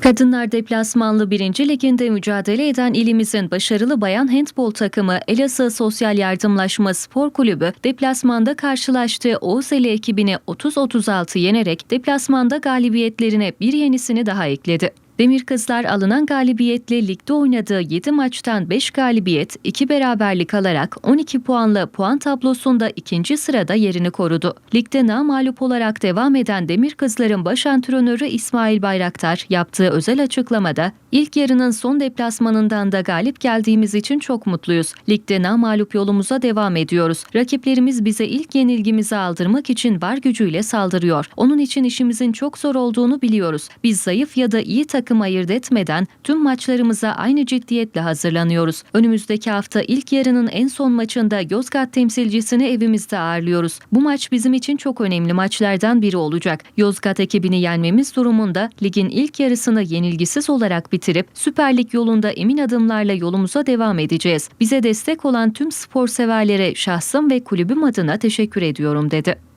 Kadınlar deplasmanlı 1. liginde mücadele eden ilimizin başarılı bayan handbol takımı Elazığ Sosyal Yardımlaşma Spor Kulübü deplasmanda karşılaştığı Oğuzeli ekibini 30-36 yenerek deplasmanda galibiyetlerine bir yenisini daha ekledi. Demir Kızlar alınan galibiyetle ligde oynadığı 7 maçtan 5 galibiyet, 2 beraberlik alarak 12 puanla puan tablosunda ikinci sırada yerini korudu. Ligde namalup olarak devam eden Demir Kızlar'ın baş antrenörü İsmail Bayraktar yaptığı özel açıklamada ilk yarının son deplasmanından da galip geldiğimiz için çok mutluyuz. Ligde namalup yolumuza devam ediyoruz. Rakiplerimiz bize ilk yenilgimizi aldırmak için var gücüyle saldırıyor. Onun için işimizin çok zor olduğunu biliyoruz. Biz zayıf ya da iyi takım ayırt etmeden tüm maçlarımıza aynı ciddiyetle hazırlanıyoruz. Önümüzdeki hafta ilk yarının en son maçında Yozgat temsilcisini evimizde ağırlıyoruz. Bu maç bizim için çok önemli maçlardan biri olacak. Yozgat ekibini yenmemiz durumunda ligin ilk yarısını yenilgisiz olarak bitirip Süper Lig yolunda emin adımlarla yolumuza devam edeceğiz. Bize destek olan tüm spor severlere şahsım ve kulübüm adına teşekkür ediyorum dedi.